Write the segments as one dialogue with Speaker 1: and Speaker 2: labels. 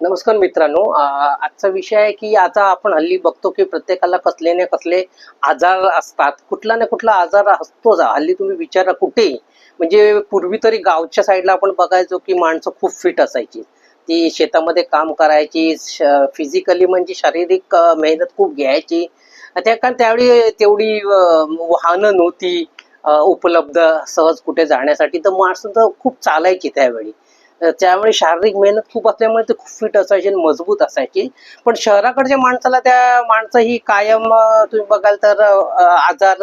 Speaker 1: नमस्कार मित्रांनो. आजचा विषय आहे की आता आपण हल्ली बघतो की प्रत्येकाला कसले ना कसले आजार असतात. कुठला ना कुठला आजार असतोच. हल्ली तुम्ही विचारा कुठे? म्हणजे पूर्वी तरी गावच्या साईडला आपण बघायचो की माणसं खूप फिट असायची. ती शेतामध्ये काम करायची फिजिकली म्हणजे शारीरिक मेहनत खूप घ्यायची. त्या कारण त्यावेळी तेवढी वाहनं नव्हती उपलब्ध सहज कुठे जाण्यासाठी. तर माणसं तर खूप चालायची त्यावेळी. त्यामुळे शारीरिक मेहनत खूप असल्यामुळे ते खूप फिट असायचे आणि मजबूत असायचे. पण शहराकडच्या माणसाला त्या माणसं ही कायम तुम्ही बघाल तर आजार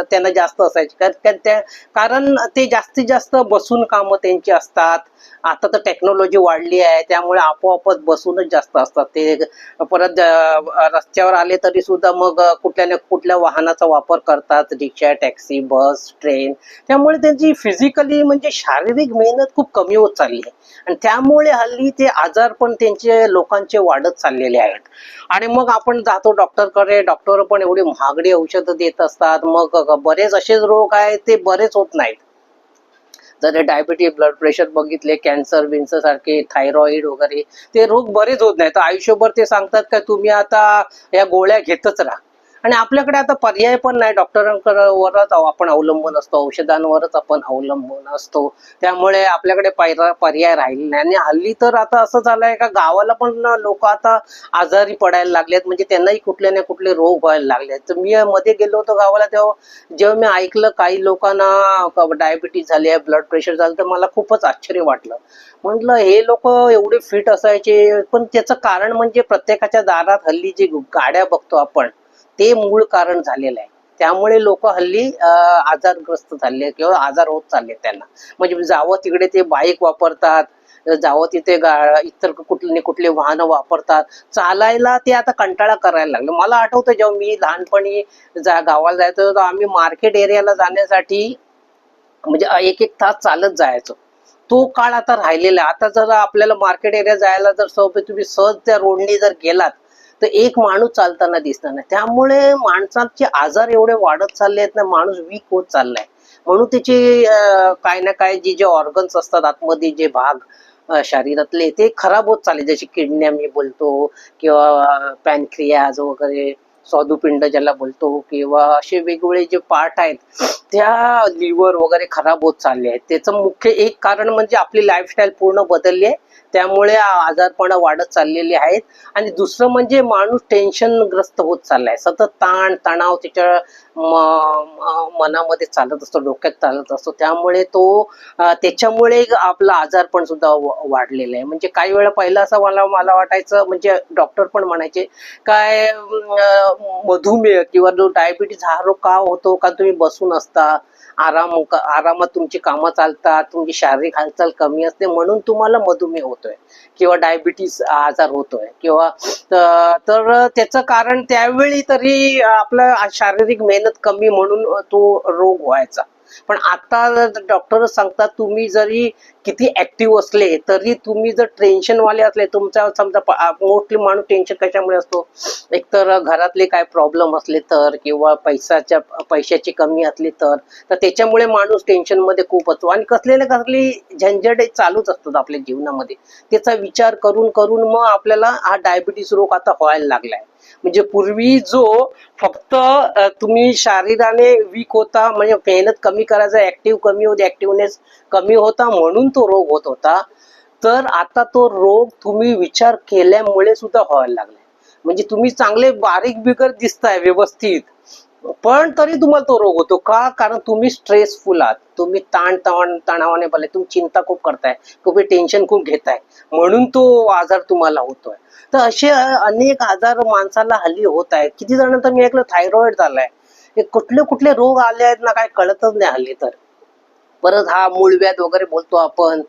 Speaker 1: त्यांना जास्त असायचे. कारण त्या- कारण ते जास्तीत जास्त बसून कामं त्यांची असतात. आता तर टेक्नॉलॉजी वाढली आहे त्यामुळे आपोआपच बसूनच जास्त असतात. ते परत रस्त्यावर आले तरी सुद्धा मग कुठल्या ना कुठल्या वाहनाचा वापर करतात. रिक्षा टॅक्सी बस ट्रेन. त्यामुळे त्यांची फिजिकली म्हणजे शारीरिक मेहनत खूप कमी होत चालली आहे. आणि त्यामुळे हल्ली ते आजार पण त्यांचे लोकांचे वाढत चाललेले आहेत. आणि मग आपण जातो डॉक्टरकडे डॉक्टर पण एवढी महागडी औषधं देत असतात. मग बरेच असेच रोग आहेत ते बरेच होत नाहीत. जर डायबिटीज ब्लड प्रेशर बघितले कॅन्सर विन्सर सारखे थायरॉइड वगैरे ते रोग बरेच होत नाहीत. आयुष्यभर ते सांगतात का तुम्ही आता या गोळ्या घेतच राहा. आणि आपल्याकडे आता पर्याय पण नाही. डॉक्टरांवरच आपण अवलंबून असतो. औषधांवरच आपण अवलंबून असतो. त्यामुळे आपल्याकडे पर्याय राहिले नाही. आणि हल्ली तर आता असं झालंय का गावाला पण लोक आता आजारी पडायला लागलेत. म्हणजे त्यांनाही कुठले ना कुठले रोग व्हायला लागलेत तर मी मध्ये गेलो होतो गावाला तेव्हा जेव्हा मी ऐकलं काही लोकांना डायबिटीज झाली आहे ब्लड प्रेशर झालं तर मला खूपच आश्चर्य वाटलं. म्हटलं हे लोक एवढे फिट असायचे पण त्याचं कारण म्हणजे प्रत्येकाच्या दारात हल्ली जे गाड्या बघतो आपण ते मूळ कारण झालेलं आहे. त्यामुळे लोक हल्ली आजारग्रस्त झाले किंवा आजार होत चालले त्यांना. म्हणजे जावं तिकडे ते बाईक वापरतात जावं तिथे गा- इतर कुठले कुठले वाहनं वापरतात. चालायला ते आता कंटाळा करायला लागले. मला आठवतं जेव्हा मी लहानपणी जा गावाला जायचो तर आम्ही मार्केट एरियाला जाण्यासाठी म्हणजे एक एक तास चालत जायचो. तो काळ आता राहिलेला आहे. आता जर आपल्याला मार्केट एरिया जायला जर सोबत तुम्ही सहज त्या रोडनी जर गेलात तर एक माणूस चालताना दिसणार नाही. त्यामुळे माणसाचे आजार एवढे वाढत चालले आहेत ना माणूस वीक होत चाललाय. म्हणून त्याचे काय ना काय जे जे ऑर्गन्स असतात आतमध्ये जे भाग शरीरातले ते खराब होत चालले. जसे किडन्या मी बोलतो किंवा पॅनक्रियाज वगैरे स्वादुपिंड ज्याला बोलतो किंवा असे वेगवेगळे जे पार्ट आहेत त्या लिव्हर वगैरे खराब होत चालले आहेत. त्याचं मुख्य एक कारण म्हणजे आपली लाईफस्टाईल पूर्ण बदलली आहे. त्यामुळे आजारपणा वाढत चाललेले आहेत. आणि दुसरं म्हणजे माणूस टेन्शनग्रस्त होत चाललाय. सतत ताण तणाव त्याच्या मनामध्ये चालत असतो डोक्यात चालत असतो. त्यामुळे तो त्याच्यामुळे आपला आजारपण सुद्धा वाढलेलं आहे. म्हणजे काही वेळा पहिला असं मला मला वाटायचं म्हणजे डॉक्टर पण म्हणायचे काय मधुमेह किंवा जो डायबिटीज हा रोग का होतो? का तुम्ही बसून असता? आराम आरामात तुमची कामं चालतात तुमची शारीरिक हालचाल कमी असते म्हणून तुम्हाला मधुमेह होतोय किंवा डायबिटीस आजार होतोय किंवा तर त्याचं कारण त्यावेळी तरी आपलं शारीरिक मेहनत कमी म्हणून तो रोग व्हायचा. पण आता डॉक्टर सांगतात तुम्ही जरी किती ऍक्टिव्ह असले तरी तुम्ही जर टेन्शनवाले असले तुमचा समजा मोस्टली माणूस टेन्शन कशामुळे असतो? एकतर घरातले काय प्रॉब्लेम असले तर किंवा पैशाच्या पैशाची कमी असली तर तर त्याच्यामुळे माणूस टेन्शनमध्ये खूप असतो. आणि कसले ना कसली झंझट चालूच असतात आपल्या जीवनामध्ये. त्याचा विचार करून करून मग आपल्याला हा डायबिटीस रोग आता व्हायला लागलाय. म्हणजे पूर्वी जो फक्त तुम्ही शारीराने वीक होता म्हणजे मेहनत कमी करायचा ऍक्टिव्ह कमी होते ऍक्टिव्हनेस कमी होता म्हणून तो रोग होत होता. तर आता तो रोग तुम्ही विचार केल्यामुळे सुद्धा व्हायला लागलाय. म्हणजे तुम्ही चांगले बारीक बिगर दिसताय व्यवस्थित पण तरी तुम्हाला तो रोग होतो. का? कारण तुम्ही स्ट्रेसफुल आहात. तुम्ही ताण ताण तणावाने बोलले तुम्ही चिंता खूप करताय तुम्ही टेन्शन खूप घेताय. म्हणून तो आजार तुम्हाला होतोय. तर असे अनेक आजार माणसाला हल्ली होत आहेत. किती जण तर मी ऐकलं थायरॉइड झालाय. हे कुठले कुठले रोग आले आहेत ना काय कळतच नाही हल्ली तर. परत हा मूळव्याध वगैरे बोलतो आपण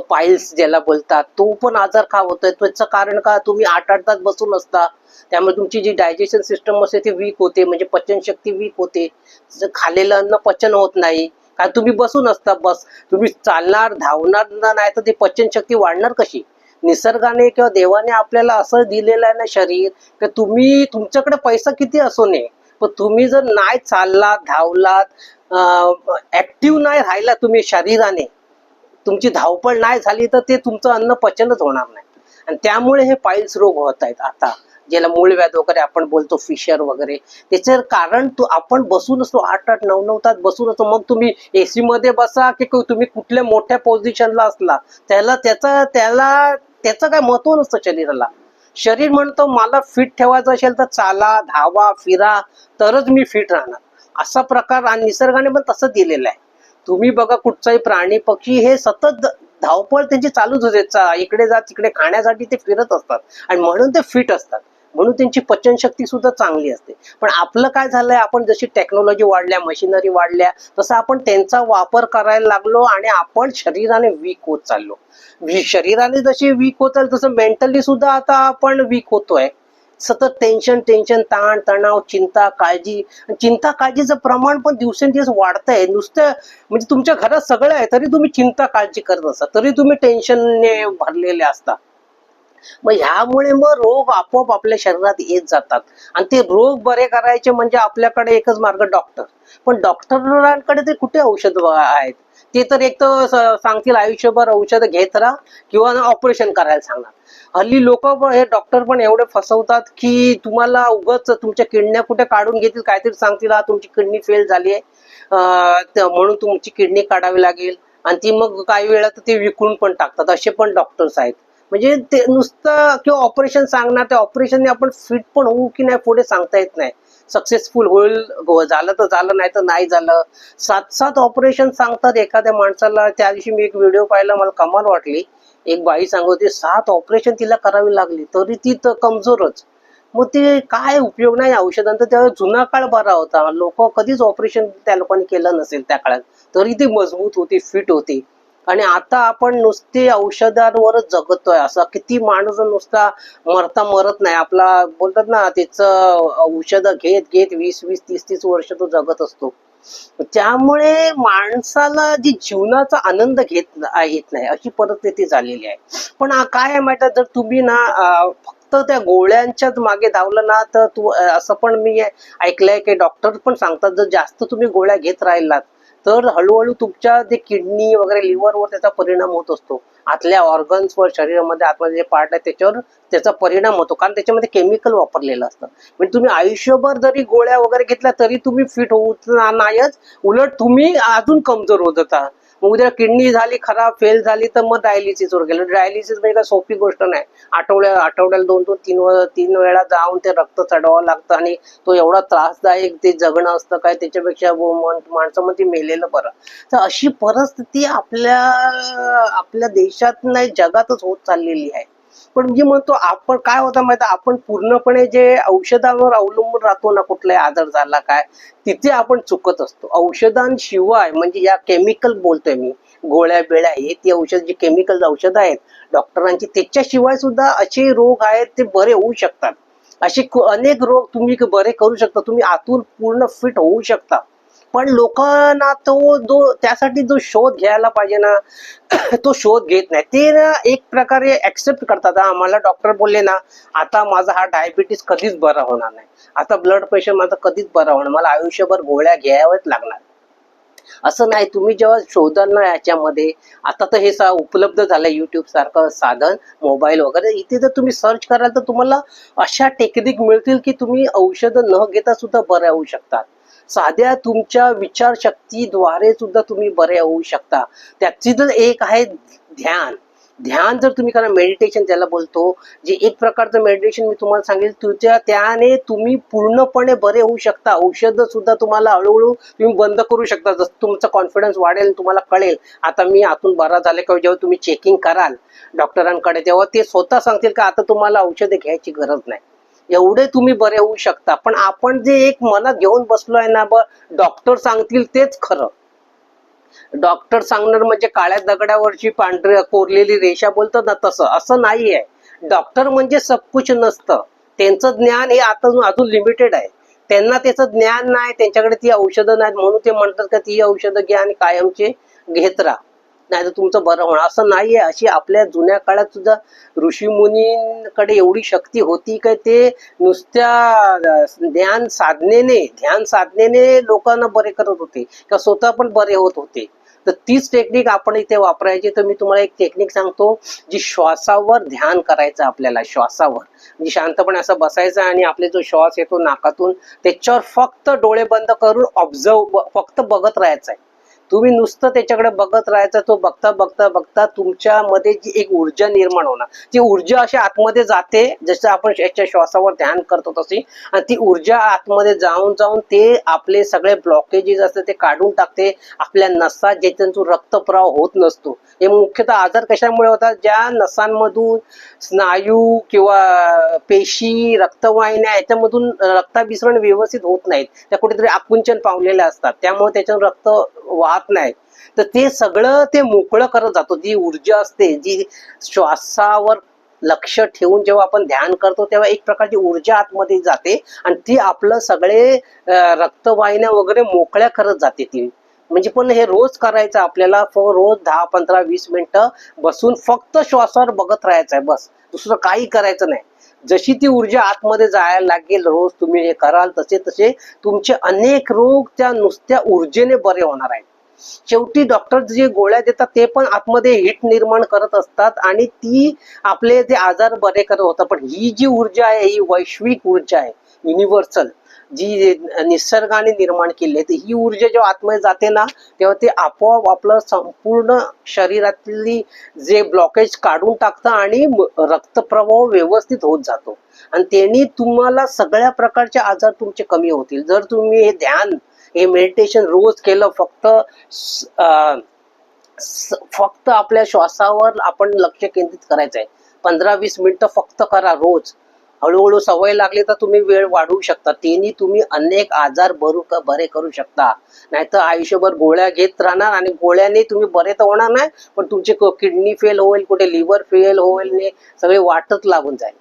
Speaker 1: पाईल्स ज्याला बोलतात तो पण आजार का होतोय? त्याचं कारण का? तुम्ही आठ आठ तास बसून असता. त्यामुळे तुमची जी डायजेशन सिस्टम असते ती वीक होते. म्हणजे पचनशक्ती वीक होते. खालेलं खाल्लेलं अन्न पचन होत नाही. कारण तुम्ही बसून असता बस. तुम्ही चालणार धावणार नाही तर ती पचनशक्ती वाढणार कशी? निसर्गाने किंवा देवाने आपल्याला असं दिलेलं आहे ना शरीर की तुम्ही तुमच्याकडे पैसा किती असो नये पण तुम्ही जर नाही चाललात धावलात ऍक्टिव्ह नाही राहिला तुम्ही शरीराने तुमची धावपळ नाही झाली तर ते तुमचं अन्न पचनच होणार नाही. आणि त्यामुळे हे पाईल्स रोग होत आहेत आता ज्याला मूळव्याध वगैरे आपण बोलतो फिशर वगैरे. त्याचं कारण तू आपण बसून असतो आठ आठ नऊ नऊ तास बसून असतो मग तुम्ही एसी मध्ये बसा की तुम्ही कुठल्या मोठ्या पोझिशनला असला त्याला त्याचा त्याला त्याचं काय महत्त्व नसतं शरीराला. शरीर म्हणतो मला फिट ठेवायचं असेल तर चाला धावा फिरा तरच मी फिट राहणार. असा प्रकार आणि निसर्गाने पण तसं दिलेलं आहे. तुम्ही बघा कुठचाही प्राणी पक्षी हे सतत धावपळ त्यांची चालूच होते. चा- इकडे जा तिकडे खाण्यासाठी ते फिरत असतात. आणि म्हणून ते फिट असतात. म्हणून त्यांची पचनशक्ती सुद्धा चांगली असते. पण आपलं काय झालंय आपण जशी टेक्नॉलॉजी वाढल्या मशिनरी वाढल्या तसं आपण त्यांचा वापर करायला लागलो आणि आपण शरीराने वीक होत चाललो. शरीराने जशी वीक होत तसं मेंटली सुद्धा आता आपण वीक होतोय. सतत टेन्शन टेन्शन ताण तणाव चिंता काळजी चिंता काळजीचं प्रमाण पण दिवसेंदिवस वाढतंय. नुसतं म्हणजे तुमच्या घरात सगळं आहे तरी तुम्ही चिंता काळजी करत असता तरी तुम्ही टेन्शनने भरलेले असता. मग ह्यामुळे मग रोग आपोआप आपल्या शरीरात येत जातात. आणि ते रोग बरे करायचे म्हणजे आपल्याकडे एकच मार्ग डॉक्टर पण डॉक्टरांकडे ते कुठे औषध आहेत? ते तर एक तर सांगतील आयुष्यभर औषध घेत राहा किंवा ऑपरेशन करायला सांगणार हल्ली लोक हे डॉक्टर पण एवढे फसवतात की तुम्हाला उगाच तुमच्या किडण्या कुठे काढून घेतील? काहीतरी सांगतील हा तुमची किडनी फेल झाली आहे. म्हणून तुमची किडनी काढावी लागेल. आणि ती मग काही वेळा तर ते विकून पण टाकतात. असे पण डॉक्टर्स आहेत. म्हणजे ते नुसतं किंवा ऑपरेशन सांगणार त्या ऑपरेशनने आपण फिट पण होऊ की नाही पुढे सांगता येत नाही. सक्सेसफुल होईल हो, झालं तर झालं नाही तर नाही झालं. सात सात ऑपरेशन सांगतात एखाद्या माणसाला. त्या दिवशी मी एक व्हिडिओ पाहिला मला कमाल वाटली. एक बाई सांगत होती सात ऑपरेशन तिला करावी लागली तरी ती तर कमजोरच. मग ते काय उपयोग नाही औषधांचा. त्यावेळेस जुना काळ बरा होता. लोक कधीच ऑपरेशन त्या लोकांनी केलं नसेल त्या काळात. तरी ती मजबूत होती फिट होती. आणि आता आपण नुसती औषधांवरच जगतोय. असं किती माणूस नुसता मरता मरत नाही. आपला बोलतात ना त्याचं औषध घेत घेत वीस वीस तीस तीस वर्ष तो जगत असतो. त्यामुळे माणसाला जी जीवनाचा आनंद घेत येत नाही अशी परिस्थिती झालेली आहे. पण काय आहे माहिती जर तुम्ही ना फक्त त्या गोळ्यांच्याच मागे धावलं ना तर तू असं पण मी ऐकलंय की डॉक्टर पण सांगतात जर जास्त तुम्ही गोळ्या घेत राहिलात तर हळूहळू तुमच्या जे किडनी वगैरे लिव्हरवर त्याचा परिणाम होत असतो. आतल्या ऑर्गन्सवर शरीरामध्ये आतमध्ये जे पार्ट आहे त्याच्यावर त्याचा परिणाम होतो. कारण त्याच्यामध्ये केमिकल वापरलेलं असतं. म्हणजे तुम्ही आयुष्यभर जरी गोळ्या वगैरे घेतल्या तरी तुम्ही फिट होत नाहीच. उलट तुम्ही अजून कमजोर होत होता मग उद्या किडनी झाली खराब फेल झाली तर मग डायलिसिस वर गेलं. डायलिसिस म्हणजे काय सोपी गोष्ट नाही. आठवड्या आठवड्याला दोन दोन तीन तीन वेळा जाऊन ते रक्त चढवावं लागतं आणि तो एवढा त्रासदायक ते जगणं असतं काय त्याच्यापेक्षा माणसं मग ते मेलेलं बरं. तर अशी परिस्थिती आपल्या आपल्या देशात नाही जगातच होत चाललेली आहे. आपण मी म्हणतो आपण काय होतं माहिती आपण पूर्णपणे जे औषधांवर अवलंबून राहतो ना कुठलाही आजार झाला काय तिथे आपण चुकत असतो. औषधांशिवाय म्हणजे या केमिकल बोलतोय मी गोळ्या बेळ्या हे ती औषध जी केमिकल औषधं आहेत डॉक्टरांची त्याच्याशिवाय सुद्धा असे रोग आहेत ते बरे होऊ शकतात. असे अनेक रोग तुम्ही बरे करू शकता तुम्ही आतून पूर्ण फिट होऊ शकता. पण लोकांना तो जो त्यासाठी जो शोध घ्यायला पाहिजे ना तो शोध घेत नाही. ते ना एक प्रकारे ऍक्सेप्ट करतात. आम्हाला डॉक्टर बोलले ना आता माझा हा डायबिटीस कधीच बरा होणार नाही. आता ब्लड प्रेशर माझं कधीच बरा होणार मला आयुष्यभर गोळ्या घ्याव्याच लागणार. असं नाही तुम्ही जेव्हा शोधाल ना याच्यामध्ये आता तर हे सा उपलब्ध झालं युट्यूब सारखं साधन मोबाईल वगैरे इथे जर तुम्ही सर्च कराल तर तुम्हाला अशा टेक्निक मिळतील की तुम्ही औषधं न घेता सुद्धा बरे होऊ शकतात. साध्या तुमच्या विचारशक्तीद्वारे सुद्धा तुम्ही बरे होऊ शकता. त्याची जर एक आहे ध्यान. ध्यान जर तुम्ही करा मेडिटेशन त्याला बोलतो जे एक प्रकारचं मेडिटेशन मी तुम्हाला सांगेल तुझ्या त्याने तुम्ही पूर्णपणे बरे होऊ शकता. औषधं सुद्धा तुम्हाला हळूहळू तुम्ही बंद करू शकता. जसं तुमचा कॉन्फिडन्स वाढेल तुम्हाला कळेल. आता मी आतून बरा झाले किंवा जेव्हा तुम्ही चेकिंग कराल डॉक्टरांकडे तेव्हा ते स्वतः सांगतील का आता तुम्हाला औषधे घ्यायची गरज नाही. एवढे तुम्ही बरे होऊ शकता. पण आपण जे एक मनात घेऊन बसलो आहे ना ब डॉक्टर सांगतील तेच खरं. डॉक्टर सांगणार म्हणजे काळ्या दगडावरची पांढऱ्या कोरलेली रेषा बोलतात ना तसं. असं नाही आहे डॉक्टर म्हणजे सबकुच नसतं. त्यांचं ज्ञान हे आता अजून लिमिटेड आहे. त्यांना त्याचं ज्ञान नाही त्यांच्याकडे ती औषधं नाहीत म्हणून ते म्हणतात का ती औषधं घ्या आणि कायमचे घेत राहा. नाही तर तुमचं बरं होणार. असं नाहीये. अशी आपल्या जुन्या काळात सुद्धा ऋषीमुनींकडे एवढी शक्ती होती काय ते नुसत्या ध्यान साधनेने ध्यान साधनेने लोकांना बरे करत होते. किंवा स्वतः पण बरे होत होते. तर तीच टेक्निक आपण इथे वापरायची. तर मी तुम्हाला एक टेक्निक सांगतो जी श्वासावर ध्यान करायचं आपल्याला. श्वासावर. म्हणजे शांतपणे असं बसायचं आणि आपले जो श्वास येतो नाकातून त्याच्यावर फक्त डोळे बंद करून ऑब्झर्व फक्त बघत राहायचं आहे तुम्ही नुसतं त्याच्याकडे बघत राहायचं तो बघता बघता बघता तुमच्यामध्ये जी एक ऊर्जा निर्माण होणार. ती ऊर्जा अशी आतमध्ये जाते जसं आपण याच्या श्वासावर ध्यान करतो तशी आणि ती ऊर्जा आतमध्ये जाऊन जाऊन ते आपले सगळे ब्लॉकेजेस असतात ते काढून टाकते. आपल्या नसा ज्याच्यातून रक्तप्रवाह होत नसतो. हे मुख्यतः आजार कशामुळे होतात? ज्या नसांमधून स्नायू किंवा पेशी रक्तवाहिन्या याच्यामधून रक्ताभिसरण व्यवस्थित होत नाहीत. त्या कुठेतरी आकुंचन पावलेल्या असतात. त्यामुळे त्याच्यावर रक्त वाहत नाही. तर ते सगळं ते मोकळं करत जातो. जी ऊर्जा असते जी श्वासावर लक्ष ठेवून जेव्हा आपण ध्यान करतो तेव्हा एक प्रकारची ऊर्जा आतमध्ये जाते आणि ती आपलं सगळे रक्तवाहिन्या वगैरे मोकळ्या करत जाते ती. म्हणजे पण हे रोज करायचं आपल्याला फ- रोज दहा पंधरा वीस मिनिटं बसून फक्त श्वासावर बघत राहायचं आहे बस. दुसरं काही करायचं नाही. जशी ती ऊर्जा आतमध्ये जायला लागेल रोज तुम्ही हे कराल तसे तसे तुमचे अनेक रोग त्या नुसत्या ऊर्जेने बरे होणार आहेत. शेवटी डॉक्टर जे गोळ्या देतात ते पण आतमध्ये हिट निर्माण करत असतात आणि ती आपले जे आजार बरे करत होतात. पण ही जी ऊर्जा आहे ही वैश्विक ऊर्जा आहे युनिव्हर्सल जी निसर्गाने निर्माण केली आहे ही ऊर्जा जेव्हा आतमध्ये जाते ना तेव्हा ते आपोआप आपलं संपूर्ण शरीरातली जे ब्लॉकेज काढून टाकतं आणि रक्तप्रवाह व्यवस्थित होत जातो. आणि त्यांनी तुम्हाला सगळ्या प्रकारचे आजार तुमचे कमी होतील. जर तुम्ही हे ध्यान हे मेडिटेशन रोज केलं फक्त अं, फक्त आपल्या श्वासावर आपण लक्ष केंद्रित करायचं आहे पंधरा वीस मिनिटं फक्त करा रोज. हळूहळू सवय लागली तर तुम्ही वेळ वाढवू शकता. त्यांनी तुम्ही अनेक आजार बरू बरे करू शकता. नाहीतर आयुष्यभर गोळ्या घेत राहणार आणि गोळ्याने तुम्ही बरे तर होणार नाही पण तुमची किडनी फेल होईल कुठे लिव्हर फेल होईल सगळे वाटत लागून जाईल.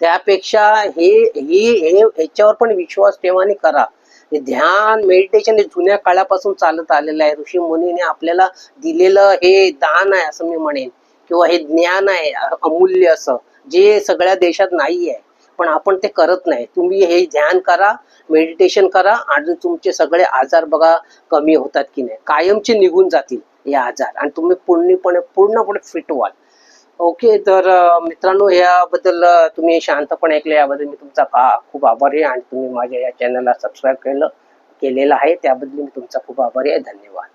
Speaker 1: त्यापेक्षा हे हे ह्याच्यावर पण विश्वास ठेवा आणि करा. हे ध्यान मेडिटेशन हे जुन्या काळापासून चालत आलेलं आहे. ऋषी मुनीने आपल्याला दिलेलं हे दान आहे असं मी म्हणेन. किंवा हे ज्ञान आहे अमूल्य असं जे सगळ्या देशात नाही आहे पण आपण ते करत नाही. तुम्ही हे ध्यान करा मेडिटेशन करा आणि तुमचे सगळे आजार बघा कमी होतात की नाही. कायमचे निघून जातील हे आजार आणि तुम्ही पूर्णपणे पूर्णपणे फिट व्हाल. ओके तर मित्रांनो याबद्दल तुम्ही शांतपणे ऐकलं याबद्दल मी तुमचा का खूप आभारी आहे आणि तुम्ही माझ्या या चॅनलला सबस्क्राईब केलं केलेलं आहे. त्याबद्दल मी तुमचा खूप आभारी आहे. धन्यवाद.